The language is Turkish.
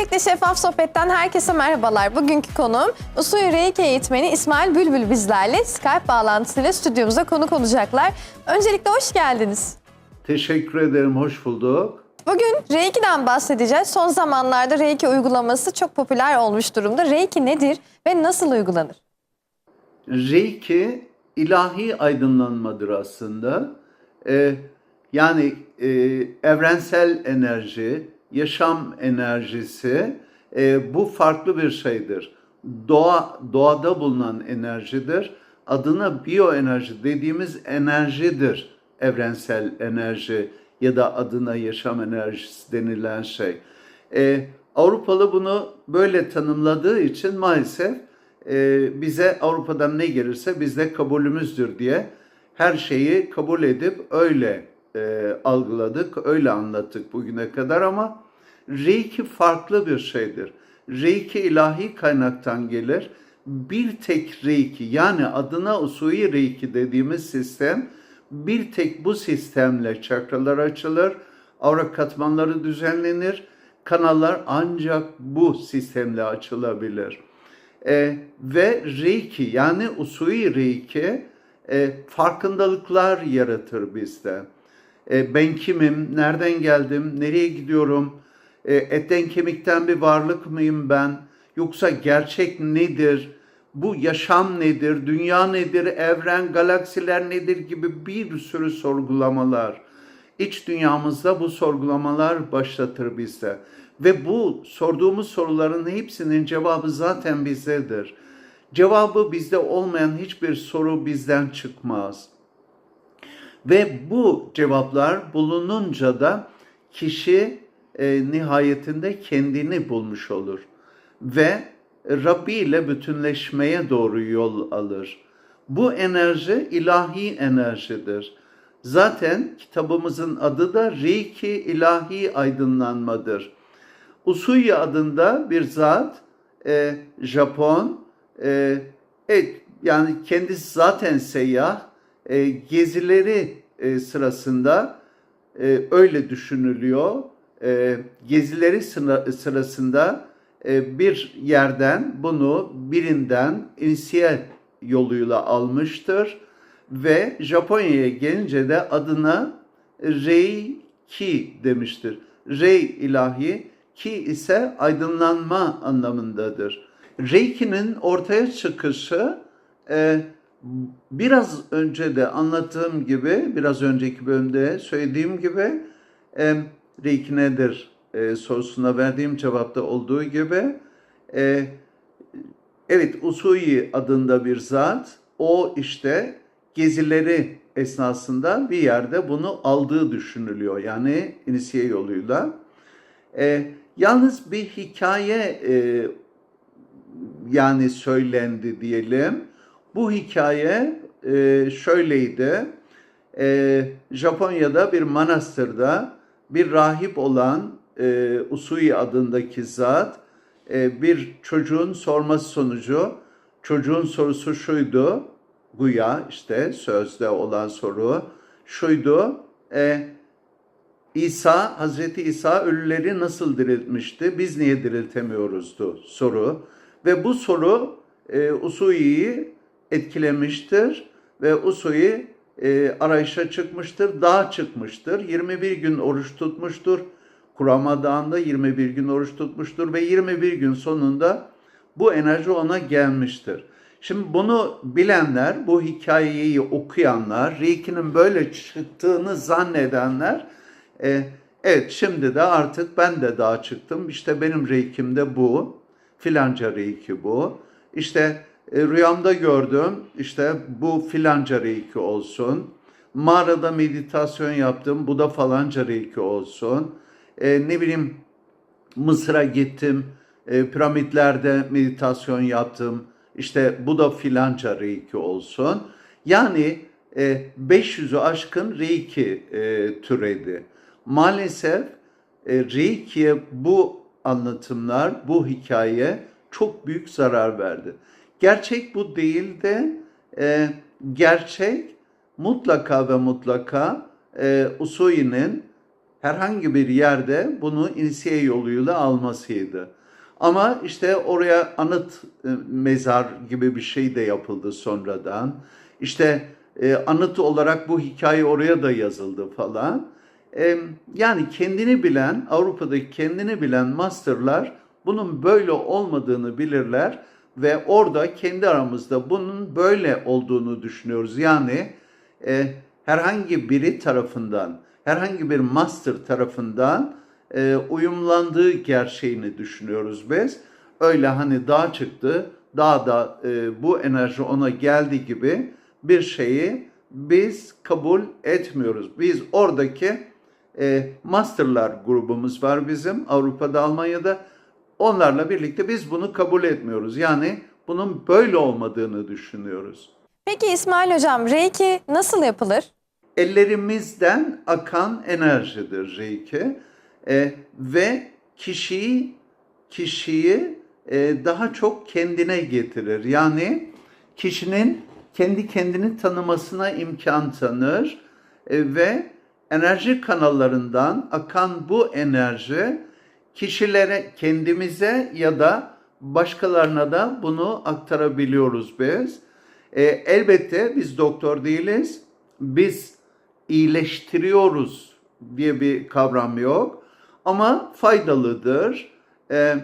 Melek'le Şeffaf Sohbet'ten herkese merhabalar. Bugünkü konuğum Usuyu Reiki eğitmeni İsmail Bülbül bizlerle Skype bağlantısıyla stüdyomuza konuk olacaklar. Öncelikle hoş geldiniz. Teşekkür ederim, hoş bulduk. Bugün Reiki'den bahsedeceğiz. Son zamanlarda Reiki uygulaması çok popüler olmuş durumda. Reiki nedir ve nasıl uygulanır? Reiki ilahi aydınlanmadır aslında. Ee, yani e, evrensel enerji, yaşam enerjisi e, bu farklı bir şeydir. Doğa doğada bulunan enerjidir. Adına biyoenerji dediğimiz enerjidir. Evrensel enerji ya da adına yaşam enerjisi denilen şey. Ee, Avrupalı bunu böyle tanımladığı için maalesef e, bize Avrupa'dan ne gelirse bizde kabulümüzdür diye her şeyi kabul edip öyle e, algıladık, öyle anlattık bugüne kadar ama Reiki farklı bir şeydir. Reiki ilahi kaynaktan gelir. Bir tek Reiki yani adına Usui Reiki dediğimiz sistem bir tek bu sistemle çakralar açılır, aura katmanları düzenlenir, kanallar ancak bu sistemle açılabilir. E, ve Reiki yani Usui Reiki e, farkındalıklar yaratır bizde. E, ben kimim, nereden geldim, nereye gidiyorum, etten kemikten bir varlık mıyım ben, yoksa gerçek nedir, bu yaşam nedir, dünya nedir, evren, galaksiler nedir gibi bir sürü sorgulamalar. İç dünyamızda bu sorgulamalar başlatır bizde. Ve bu sorduğumuz soruların hepsinin cevabı zaten bizdedir. Cevabı bizde olmayan hiçbir soru bizden çıkmaz. Ve bu cevaplar bulununca da kişi e, nihayetinde kendini bulmuş olur. Ve Rabbi ile bütünleşmeye doğru yol alır. Bu enerji ilahi enerjidir. Zaten kitabımızın adı da Reiki ilahi aydınlanmadır. Usuyi adında bir zat, e, Japon, e, evet, yani kendisi zaten seyyah, e, gezileri e, sırasında e, öyle düşünülüyor. E, gezileri sıra, sırasında e, bir yerden bunu birinden inisiye yoluyla almıştır ve Japonya'ya gelince de adına Reiki demiştir. Rei ilahi, ki ise aydınlanma anlamındadır. Reiki'nin ortaya çıkışı e, biraz önce de anlattığım gibi, biraz önceki bölümde söylediğim gibi e, Reiki nedir e, sorusuna verdiğim cevapta olduğu gibi e, evet Usui adında bir zat o işte gezileri esnasında bir yerde bunu aldığı düşünülüyor. Yani inisiye yoluyla. E, yalnız bir hikaye e, yani söylendi diyelim. Bu hikaye e, şöyleydi. E, Japonya'da bir manastırda bir rahip olan e, Usui adındaki zat e, bir çocuğun sorması sonucu çocuğun sorusu şuydu. Güya işte sözde olan soru şuydu. E, İsa, Hazreti İsa ölüleri nasıl diriltmişti? Biz niye diriltemiyoruzdu soru. Ve bu soru e, Usui'yi etkilemiştir ve Usui e, arayışa çıkmıştır, dağa çıkmıştır. 21 gün oruç tutmuştur. Kurama Dağı'nda 21 gün oruç tutmuştur ve 21 gün sonunda bu enerji ona gelmiştir. Şimdi bunu bilenler, bu hikayeyi okuyanlar, Reiki'nin böyle çıktığını zannedenler, e, evet şimdi de artık ben de dağa çıktım, işte benim Reiki'm de bu, filanca Reiki bu, işte e, rüyamda gördüm, işte bu filanca Reiki olsun, mağarada meditasyon yaptım, bu da falanca Reiki olsun, e, ne bileyim Mısır'a gittim, e, piramitlerde meditasyon yaptım, işte bu da filanca Reiki olsun. Yani e, 500'ü aşkın Reiki e, türedi. Maalesef e, Reiki'ye bu anlatımlar, bu hikaye çok büyük zarar verdi. Gerçek bu değil de e, gerçek mutlaka ve mutlaka e, Usui'nin herhangi bir yerde bunu inisiye yoluyla almasıydı. Ama işte oraya anıt e, mezar gibi bir şey de yapıldı sonradan. İşte e, anıt olarak bu hikaye oraya da yazıldı falan. E, yani kendini bilen, Avrupa'daki kendini bilen masterlar bunun böyle olmadığını bilirler ve orada kendi aramızda bunun böyle olduğunu düşünüyoruz. Yani e, herhangi biri tarafından, herhangi bir master tarafından e, uyumlandığı gerçeğini düşünüyoruz biz. Öyle hani dağ çıktı, dağda e, bu enerji ona geldi gibi bir şeyi biz kabul etmiyoruz. Biz oradaki e, masterlar grubumuz var bizim Avrupa'da, Almanya'da. Onlarla birlikte biz bunu kabul etmiyoruz. Yani bunun böyle olmadığını düşünüyoruz. Peki İsmail Hocam Reiki nasıl yapılır? ellerimizden akan enerjidir Reiki E, ve kişiyi kişiyi e, daha çok kendine getirir. Yani kişinin kendi kendini tanımasına imkan tanır E, ve enerji kanallarından akan bu enerji kişilere kendimize ya da başkalarına da bunu aktarabiliyoruz biz. E, elbette biz doktor değiliz. Biz iyileştiriyoruz diye bir kavram yok. Ama faydalıdır. E,